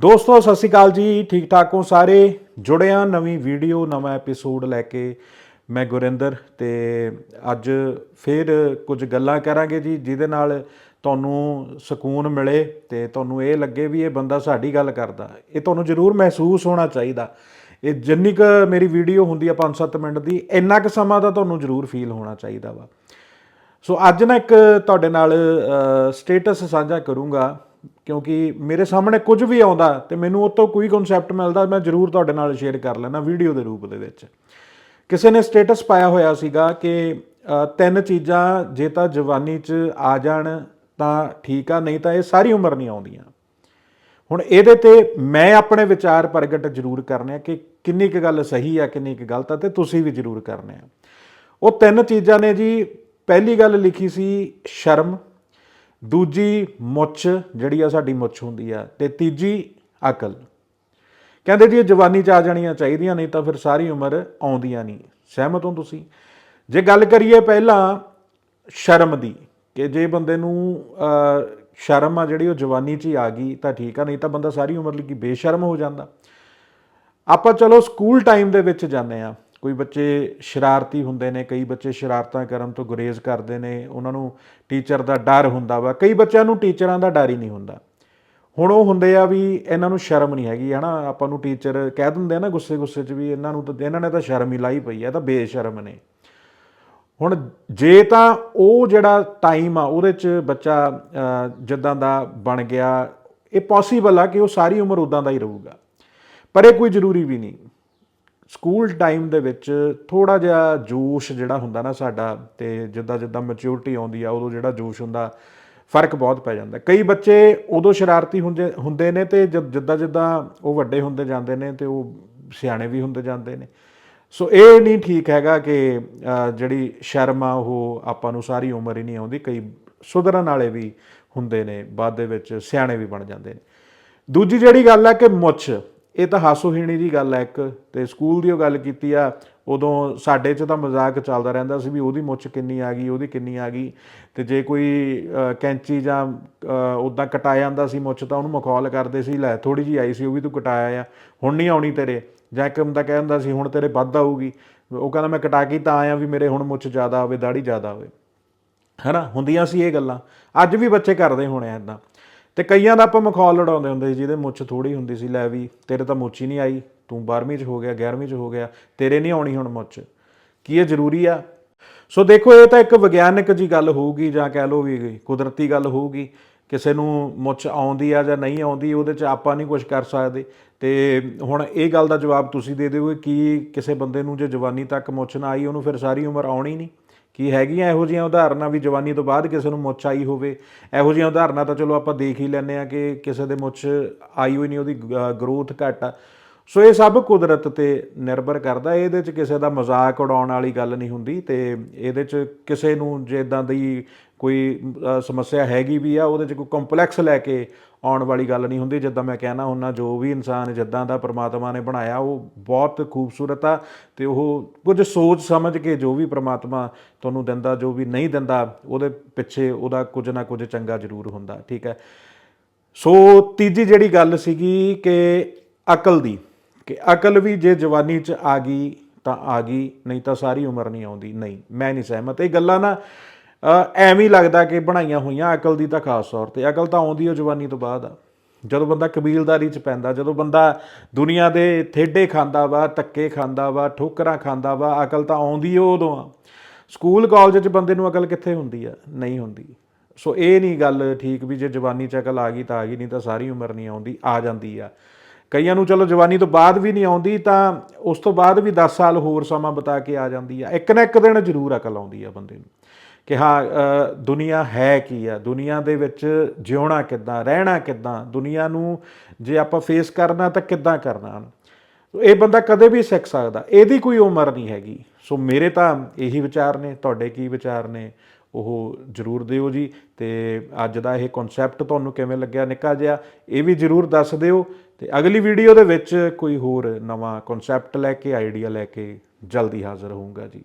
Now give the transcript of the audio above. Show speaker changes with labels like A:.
A: ਦੋਸਤੋ, ਸਤਿ ਸ਼੍ਰੀ ਅਕਾਲ ਜੀ। ਠੀਕ ਠਾਕ ਹੋ ਸਾਰੇ? ਜੁੜੇ ਆ ਨਵੀਂ ਵੀਡੀਓ, ਨਵਾਂ ਐਪੀਸੋਡ ਲੈ ਕੇ ਮੈਂ ਗੁਰਿੰਦਰ ਤੇ ਅੱਜ ਫੇਰ ਕੁਝ ਗੱਲਾਂ ਕਰਾਂਗੇ ਜੀ, ਜਿਹਦੇ ਨਾਲ ਤੁਹਾਨੂੰ ਸਕੂਨ ਮਿਲੇ ਤੇ ਤੁਹਾਨੂੰ ਇਹ ਲੱਗੇ ਵੀ ਇਹ ਬੰਦਾ ਸਾਡੀ ਗੱਲ ਕਰਦਾ। ਇਹ ਤੁਹਾਨੂੰ ਜ਼ਰੂਰ ਮਹਿਸੂਸ ਹੋਣਾ ਚਾਹੀਦਾ। ਇਹ ਜਿੰਨੀ ਕੁ ਮੇਰੀ ਵੀਡੀਓ ਹੁੰਦੀ ਆ 5-7 ਮਿੰਟ ਦੀ, ਇੰਨਾ ਕੁ ਸਮਾਂ ਤਾਂ ਤੁਹਾਨੂੰ ਜ਼ਰੂਰ ਫੀਲ ਹੋਣਾ ਚਾਹੀਦਾ ਵਾ। ਸੋ ਅੱਜ ਨਾ ਇੱਕ ਤੁਹਾਡੇ ਨਾਲ ਸਟੇਟਸ ਸਾਂਝਾ ਕਰੂੰਗਾ। ਕਿਉਂਕਿ ਮੇਰੇ ਸਾਹਮਣੇ ਕੁਝ ਵੀ ਆਉਂਦਾ ਤੇ ਮੈਨੂੰ ਉਹ ਤੋਂ ਕੋਈ ਕਨਸੈਪਟ ਮਿਲਦਾ, ਮੈਂ ਜ਼ਰੂਰ ਤੁਹਾਡੇ ਨਾਲ ਸ਼ੇਅਰ ਕਰ ਲੈਣਾ ਵੀਡੀਓ ਦੇ ਰੂਪ ਦੇ ਵਿੱਚ। ਕਿਸੇ ਨੇ ਸਟੇਟਸ ਪਾਇਆ ਹੋਇਆ ਸੀਗਾ ਕਿ ਤਿੰਨ ਚੀਜ਼ਾਂ ਜੇ ਤਾਂ ਜਵਾਨੀ 'ਚ ਆ ਜਾਣ ਤਾਂ ਠੀਕ ਆ, ਨਹੀਂ ਤਾਂ ਇਹ ਸਾਰੀ ਉਮਰ ਨਹੀਂ ਆਉਂਦੀਆਂ। ਹੁਣ ਇਹਦੇ ਤੇ ਮੈਂ ਆਪਣੇ ਵਿਚਾਰ ਪ੍ਰਗਟ ਜ਼ਰੂਰ ਕਰਨੇ ਆ ਕਿ ਕਿੰਨੀ ਕੁ ਗੱਲ ਸਹੀ ਆ, ਕਿੰਨੀ ਕੁ ਗਲਤ ਆ ਤੇ ਤੁਸੀਂ ਵੀ ਜ਼ਰੂਰ ਕਰਨੇ ਆ। ਉਹ ਤਿੰਨ ਚੀਜ਼ਾਂ ਨੇ ਜੀ। ਪਹਿਲੀ ਗੱਲ ਲਿਖੀ ਸੀ ਸ਼ਰਮ। ਦੂਜੀ ਮੁੱਛ ਜਿਹੜੀ ਆ ਸਾਡੀ ਮੁੱਛ ਹੁੰਦੀ ਆ ਤੇ ਤੀਜੀ ਅਕਲ। ਕਹਿੰਦੇ ਜੀ ਇਹ ਜਵਾਨੀ ਚ ਆ ਜਾਣੀਆਂ ਚਾਹੀਦੀਆਂ ਨਹੀਂ ਤਾਂ ਫਿਰ ਸਾਰੀ ਉਮਰ ਆਉਂਦੀਆਂ ਨਹੀਂ। ਸਹਿਮਤ ਹੋ ਤੁਸੀਂ? ਜੇ ਗੱਲ ਕਰੀਏ ਪਹਿਲਾਂ ਸ਼ਰਮ ਦੀ, ਕਿ ਜੇ ਬੰਦੇ ਨੂੰ ਸ਼ਰਮ ਆ ਜਿਹੜੀ ਉਹ ਜਵਾਨੀ 'ਚ ਹੀ ਆ ਗਈ ਤਾਂ ਠੀਕ ਆ, ਨਹੀਂ ਤਾਂ ਬੰਦਾ ਸਾਰੀ ਉਮਰ ਲਈ ਬੇਸ਼ਰਮ ਹੋ ਜਾਂਦਾ। ਆਪਾਂ ਚਲੋ ਸਕੂਲ ਟਾਈਮ ਦੇ ਵਿੱਚ ਜਾਂਦੇ ਆ ਕੋਈ ਬੱਚੇ ਸ਼ਰਾਰਤੀ ਹੁੰਦੇ ਨੇ, ਕਈ ਬੱਚੇ ਸ਼ਰਾਰਤਾਂ ਕਰਨ ਤੋਂ ਗੁਰੇਜ਼ ਕਰਦੇ ਨੇ, ਉਹਨਾਂ ਨੂੰ ਟੀਚਰ ਦਾ ਡਰ ਹੁੰਦਾ ਵਾ। ਕਈ ਬੱਚਿਆਂ ਨੂੰ ਟੀਚਰਾਂ ਦਾ ਡਰ ਹੀ ਨਹੀਂ ਹੁੰਦਾ। ਹੁਣ ਉਹ ਹੁੰਦੇ ਆ ਵੀ ਇਹਨਾਂ ਨੂੰ ਸ਼ਰਮ ਨਹੀਂ ਹੈਗੀ, ਹਨਾ? ਆਪਾਂ ਨੂੰ ਟੀਚਰ ਕਹਿ ਦਿੰਦੇ ਆ ਨਾ ਗੁੱਸੇ ਗੁੱਸੇ 'ਚ ਵੀ ਇਹਨਾਂ ਨੂੰ ਤਾਂ, ਇਹਨਾਂ ਨੇ ਤਾਂ ਸ਼ਰਮ ਹੀ ਲਾਈ ਪਈ ਆ ਤਾਂ ਬੇਸ਼ਰਮ ਨੇ। ਹੁਣ ਜੇ ਤਾਂ ਉਹ ਜਿਹੜਾ ਟਾਈਮ ਆ, ਉਹਦੇ 'ਚ ਬੱਚਾ ਜਿੱਦਾਂ ਦਾ ਬਣ ਗਿਆ, ਇਹ ਪੋਸੀਬਲ ਆ ਕਿ ਉਹ ਸਾਰੀ ਉਮਰ ਉਦਾਂ ਦਾ ਹੀ ਰਹੂਗਾ। ਪਰ ਇਹ ਕੋਈ ਜ਼ਰੂਰੀ ਵੀ ਨਹੀਂ। ਸਕੂਲ ਟਾਈਮ ਦੇ ਵਿੱਚ ਥੋੜਾ ਜਿਹਾ ਜੋਸ਼ ਜਿਹੜਾ ਹੁੰਦਾ ਨਾ ਸਾਡਾ ਤੇ ਜਿੱਦਾਂ ਜਿੱਦਾਂ ਮੈਚੁਰਿਟੀ ਆਉਂਦੀ ਆ, ਉਦੋਂ ਜਿਹੜਾ ਜੋਸ਼ ਹੁੰਦਾ, ਫ਼ਰਕ ਬਹੁਤ ਪੈ ਜਾਂਦਾ। ਕਈ ਬੱਚੇ ਉਦੋਂ ਸ਼ਰਾਰਤੀ ਹੁੰਦੇ ਹੁੰਦੇ ਨੇ ਤੇ ਜਿੱਦਾਂ ਜਿੱਦਾਂ ਉਹ ਵੱਡੇ ਹੁੰਦੇ ਜਾਂਦੇ ਨੇ ਤੇ ਉਹ ਸਿਆਣੇ ਵੀ ਹੁੰਦੇ ਜਾਂਦੇ ਨੇ। ਸੋ ਇਹ ਨਹੀਂ ਠੀਕ ਹੈਗਾ ਕਿ ਜਿਹੜੀ ਸ਼ਰਮ ਆ, ਉਹ ਆਪਾਂ ਨੂੰ ਸਾਰੀ ਉਮਰ ਹੀ ਨਹੀਂ ਆਉਂਦੀ। ਕਈ ਸੁਧਰਨ ਵਾਲੇ ਵੀ ਹੁੰਦੇ ਨੇ, ਬਾਅਦ ਦੇ ਵਿੱਚ ਸਿਆਣੇ ਵੀ ਬਣ ਜਾਂਦੇ ਨੇ। ਦੂਜੀ ਜਿਹੜੀ ਗੱਲ ਹੈ ਕਿ ਮੁੱਛ ਇਹ ਤਾਂ ਹਾਸੋਹੀਣੀ ਦੀ ਗੱਲ ਹੈ ਇੱਕ, ਤੇ ਸਕੂਲ ਦੀ ਉਹ ਗੱਲ ਕੀਤੀ ਆ, ਉਦੋਂ ਸਾਡੇ 'ਚ ਤਾਂ ਮਜ਼ਾਕ ਚੱਲਦਾ ਰਹਿੰਦਾ ਸੀ ਵੀ ਉਹਦੀ ਮੁੱਛ ਕਿੰਨੀ ਆ ਗਈ, ਉਹਦੀ ਕਿੰਨੀ ਆ ਗਈ, ਤੇ ਜੇ ਕੋਈ ਕੈਂਚੀ ਜਾਂ ਉਦਾਂ ਕਟਾਇਆ ਜਾਂਦਾ ਸੀ ਮੁੱਛ ਤਾਂ ਉਹਨੂੰ ਮਖੌਲ ਕਰਦੇ ਸੀ, ਲੈ ਥੋੜੀ ਜੀ ਆਈ ਸੀ, ਉਹ ਵੀ ਤੂੰ ਕਟਾਇਆ ਆ, ਹੁਣ ਨਹੀਂ ਆਉਣੀ ਤੇਰੇ, ਜਾਂ ਇੱਕ ਬੰਦਾ ਕਹਿੰਦਾ ਸੀ ਹੁਣ ਤੇਰੇ ਵੱਧ ਆਊਗੀ, ਉਹ ਕਹਿੰਦਾ ਮੈਂ ਕਟਾ ਕੇ ਤਾਂ ਆਇਆ ਵੀ ਮੇਰੇ ਹੁਣ ਮੁੱਛ ਜ਼ਿਆਦਾ ਹੋਵੇ ਦਾੜੀ ਜ਼ਿਆਦਾ ਹੋਵੇ। ਹੈਨਾ, ਹੁੰਦੀਆਂ ਸੀ ਇਹ ਗੱਲਾਂ, ਅੱਜ ਵੀ ਬੱਚੇ ਕਰਦੇ ਹੋਣੇ ਆ ਇਦਾਂ ਤੇ ਕਈਆਂ ਦਾ ਆਪਾਂ ਮਖੌਲ ਲੜਾਉਂਦੇ ਹੁੰਦੇ ਸੀ, ਜਿਹਦੇ ਮੁੱਛ ਥੋੜੀ ਹੁੰਦੀ ਸੀ, ਲੈ ਵੀ ਤੇਰੇ ਤਾਂ ਮੁੱਛ ਹੀ ਨਹੀਂ ਆਈ, ਤੂੰ 12ਵੀਂ ਚ ਹੋ ਗਿਆ 11ਵੀਂ ਚ ਹੋ ਗਿਆ, ਤੇਰੇ ਨਹੀਂ ਆਉਣੀ ਹੁਣ ਮੁੱਛ। ਕੀ ਇਹ ਜ਼ਰੂਰੀ ਆ? ਸੋ ਦੇਖੋ, ਇਹ ਤਾਂ ਇੱਕ ਵਿਗਿਆਨਕ ਜੀ ਗੱਲ ਹੋਊਗੀ ਜਾਂ ਕਹਿ ਲਓ ਵੀ ਕੁਦਰਤੀ ਗੱਲ ਹੋਊਗੀ, ਕਿਸੇ ਨੂੰ ਮੁੱਛ ਆਉਂਦੀ ਆ ਜਾਂ ਨਹੀਂ ਆਉਂਦੀ, ਉਹਦੇ ਚ ਆਪਾਂ ਨਹੀਂ ਕੁਝ ਕਰ ਸਕਦੇ। ਤੇ ਹੁਣ ਇਹ ਗੱਲ ਦਾ ਜਵਾਬ ਤੁਸੀਂ ਦੇ ਦਿਓ ਕਿ ਕਿਸੇ ਬੰਦੇ ਨੂੰ ਜੇ ਜਵਾਨੀ ਤੱਕ ਮੁੱਛ ਨਾ ਆਈ, ਉਹਨੂੰ ਫਿਰ ਸਾਰੀ ਉਮਰ ਆਉਣੀ ਨਹੀਂ। ਕੀ ਹੈਗੀਆਂ ਇਹੋ ਜਿਹੀਆਂ ਉਦਾਹਰਨਾਂ ਵੀ ਜਵਾਨੀ ਤੋਂ ਬਾਅਦ ਕਿਸੇ ਨੂੰ ਮੁੱਛ ਆਈ ਹੋਵੇ। ਇਹੋ ਜਿਹੀਆਂ ਉਦਾਹਰਨਾਂ ਤਾਂ ਚਲੋ ਆਪਾਂ ਦੇਖ ਹੀ ਲੈਂਦੇ ਆ ਕਿ ਕਿਸੇ ਦੇ ਮੁੱਛ ਆਈ ਹੋਈ ਨਹੀਂ, ਉਹਦੀ ਗਰੋਥ ਘੱਟ ਆ। ਸੋ ਇਹ ਸਭ ਕੁਦਰਤ ਤੇ ਨਿਰਭਰ ਕਰਦਾ। ਇਹਦੇ ਚ ਕਿਸੇ ਦਾ ਮਜ਼ਾਕ ਉਡਾਉਣ ਵਾਲੀ ਗੱਲ ਨਹੀਂ ਹੁੰਦੀ ਤੇ ਇਹਦੇ ਚ ਕਿਸੇ ਨੂੰ ਜੇ ਇਦਾਂ ਦੀ ਕੋਈ ਸਮੱਸਿਆ ਹੈਗੀ ਵੀ ਆ, ਉਹਦੇ ਚ ਕੋਈ ਕੰਪਲੈਕਸ ਲੈ ਕੇ ਆਉਣ ਵਾਲੀ ਗੱਲ ਨਹੀਂ ਹੁੰਦੀ। ਜਿੱਦਾਂ ਮੈਂ ਕਹਿਣਾ ਹੁੰਨਾ ਜੋ ਵੀ ਇਨਸਾਨ ਜਿੱਦਾਂ ਦਾ ਪ੍ਰਮਾਤਮਾ ਨੇ ਬਣਾਇਆ, ਉਹ ਬਹੁਤ ਖੂਬਸੂਰਤ ਆ ਤੇ ਉਹ ਕੁਝ ਸੋਚ ਸਮਝ ਕੇ ਜੋ ਵੀ ਪ੍ਰਮਾਤਮਾ ਤੁਹਾਨੂੰ ਦਿੰਦਾ, ਜੋ ਵੀ ਨਹੀਂ ਦਿੰਦਾ, ਉਹਦੇ ਪਿੱਛੇ ਉਹਦਾ ਕੁਝ ਨਾ ਕੁਝ ਚੰਗਾ ਜ਼ਰੂਰ ਹੁੰਦਾ। ਠੀਕ ਹੈ। ਸੋ ਤੀਜੀ ਜਿਹੜੀ ਗੱਲ ਸੀਗੀ ਕਿ ਅਕਲ ਦੀ। ਕਿ ਅਕਲ ਵੀ ਜੇ ਜਵਾਨੀ 'ਚ ਆ ਗਈ ਤਾਂ ਆ ਗਈ, ਨਹੀਂ ਤਾਂ ਸਾਰੀ ਉਮਰ ਨਹੀਂ ਆਉਂਦੀ। ਨਹੀਂ, ਮੈਂ ਨਹੀਂ ਸਹਿਮਤ। ਇਹ ਗੱਲਾਂ ਨਾ ਐਵੇਂ ਹੀ ਲੱਗਦਾ ਕਿ ਬਣਾਈਆਂ ਹੋਈਆਂ ਅਕਲ ਦੀ ਤਾਂ ਖਾਸ ਤੌਰ ਤੇ। ਅਕਲ ਤਾਂ ਆਉਂਦੀ ਉਹ ਜਵਾਨੀ ਤੋਂ ਬਾਅਦ ਆ। ਜਦੋਂ ਬੰਦਾ ਕਬੀਲਦਾਰੀ 'ਚ ਪੈਂਦਾ, ਜਦੋਂ ਬੰਦਾ ਦੁਨੀਆ ਦੇ ਥੇਡੇ ਖਾਂਦਾ ਵਾ, ਧੱਕੇ ਖਾਂਦਾ ਵਾ, ਠੋਕਰਾਂ ਖਾਂਦਾ ਵਾ, ਅਕਲ ਤਾਂ ਆਉਂਦੀ ਉਹ ਉਦੋਂ ਆ। ਸਕੂਲ, ਕਾਲਜ 'ਚ ਬੰਦੇ ਨੂੰ ਅਕਲ ਕਿੱਥੇ ਹੁੰਦੀ ਆ? ਨਹੀਂ ਹੁੰਦੀ। ਸੋ ਇਹ ਨਹੀਂ ਗੱਲ ਠੀਕ ਵੀ ਜੇ ਜਵਾਨੀ 'ਚ ਅਕਲ ਆ ਗਈ ਤਾਂ ਆ ਗਈ, ਨਹੀਂ ਤਾਂ ਸਾਰੀ ਉਮਰ ਨਹੀਂ ਆਉਂਦੀ, ਆ ਜਾਂਦੀ ਆ। ਕਈਆਂ ਨੂੰ ਚਲੋ ਜਵਾਨੀ ਤੋਂ ਬਾਅਦ ਵੀ ਨਹੀਂ ਆਉਂਦੀ, ਤਾਂ ਉਸ ਤੋਂ ਬਾਅਦ ਵੀ 10 ਸਾਲ ਹੋਰ ਸਮਾਂ ਬਿਤਾ ਕੇ ਆ ਜਾਂਦੀ ਆ। ਇੱਕ ਨਾ ਇੱਕ ਦਿਨ ਜ਼ਰੂਰ ਅਕਲ ਆਉਂਦੀ ਆ ਬੰਦੇ ਨੂੰ ਕਿ ਹਾਂ ਦੁਨੀਆ ਹੈ ਕੀ ਆ? ਦੁਨੀਆ ਦੇ ਵਿੱਚ ਜਿਉਣਾ ਕਿੱਦਾਂ, ਰਹਿਣਾ ਕਿੱਦਾਂ? ਦੁਨੀਆ ਨੂੰ ਜੇ ਆਪਾਂ ਫੇਸ ਕਰਨਾ ਤਾਂ ਕਿੱਦਾਂ ਕਰਨਾ? ਇਹ ਬੰਦਾ ਕਦੇ ਵੀ ਸਿੱਖ ਸਕਦਾ। ਇਹਦੀ ਕੋਈ ਉਮਰ ਨਹੀਂ ਹੈਗੀ। ਸੋ ਮੇਰੇ ਤਾਂ ਇਹੀ ਵਿਚਾਰ ਨੇ, ਤੁਹਾਡੇ ਕੀ ਵਿਚਾਰ ਨੇ? ਉਹ ਜਰੂਰ ਦਿਓ ਜੀ। ਤੇ ਅੱਜ ਦਾ ਇਹ ਕਨਸੈਪਟ ਤੁਹਾਨੂੰ ਕਿਵੇਂ ਲੱਗਿਆ ਨਿੱਕਾ ਜਿਹਾ, ਇਹ ਵੀ ਜਰੂਰ ਦੱਸ ਦਿਓ। ਤੇ ਅਗਲੀ ਵੀਡੀਓ ਦੇ ਵਿੱਚ ਕੋਈ ਹੋਰ ਨਵਾਂ ਕਨਸੈਪਟ ਲੈ ਕੇ ਆਈਡੀਆ ਲੈ ਕੇ ਜਲਦੀ ਹਾਜ਼ਰ ਹੋਊਂਗਾ ਜੀ।